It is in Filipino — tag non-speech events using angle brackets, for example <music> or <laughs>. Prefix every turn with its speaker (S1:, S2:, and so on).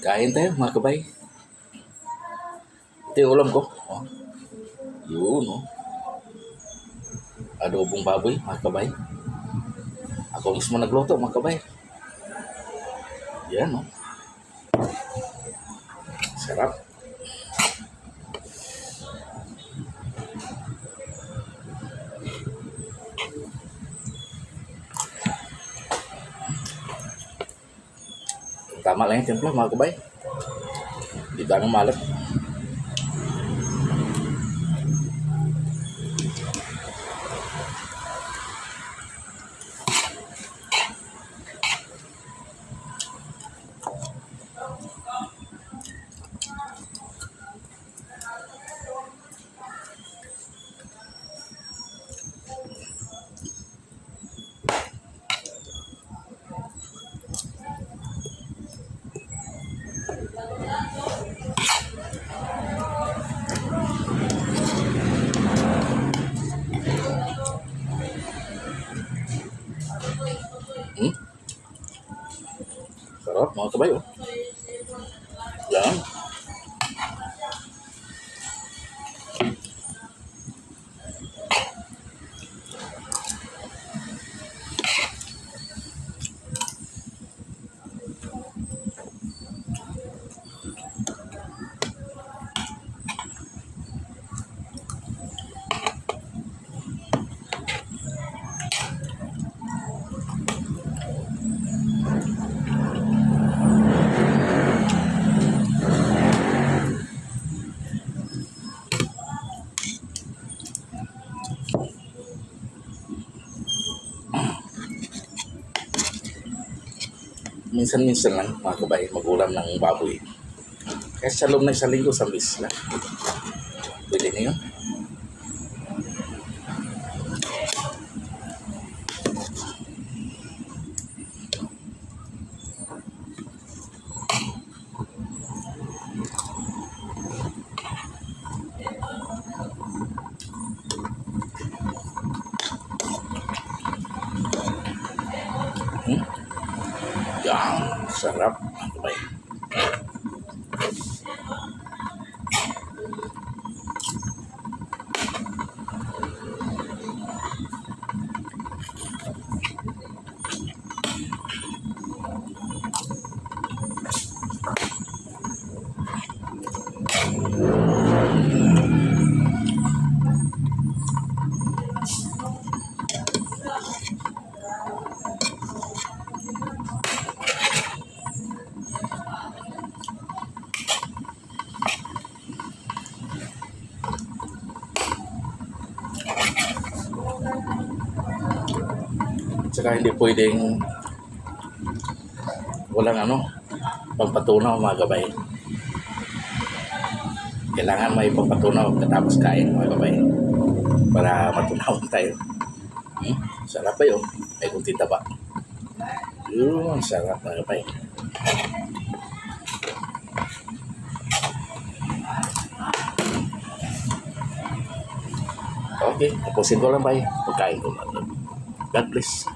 S1: Kain tayo mga kabay. Ito yung ulam ko. Oh. Yun, oh. Adobong baboy, mga kabay. Ako mismo nagluto, mga kabay. Yan, oh. Sarap. Tama lang yung timpla, mga kabay. Di ba nang malat? Sarap, mga kabay, Minsan-minsan lang, mga kabay, magulam ng baboy. Kaya sa loob ng isang linggo, sa bis lang. Pwede na yun. Hmm? Yan, sarap. Tsaka hindi pwedeng walang ano, pagpatunaw mga gabay. Kailangan may pagpatunaw katapos kain mga gabay. Para matunawan <laughs> tayo. Hmm? Sarap ba yun? May kunti taba. Yun, sarap mga gabay. Okay, tapusin ko lang ba Pagkain ko lang. God bless.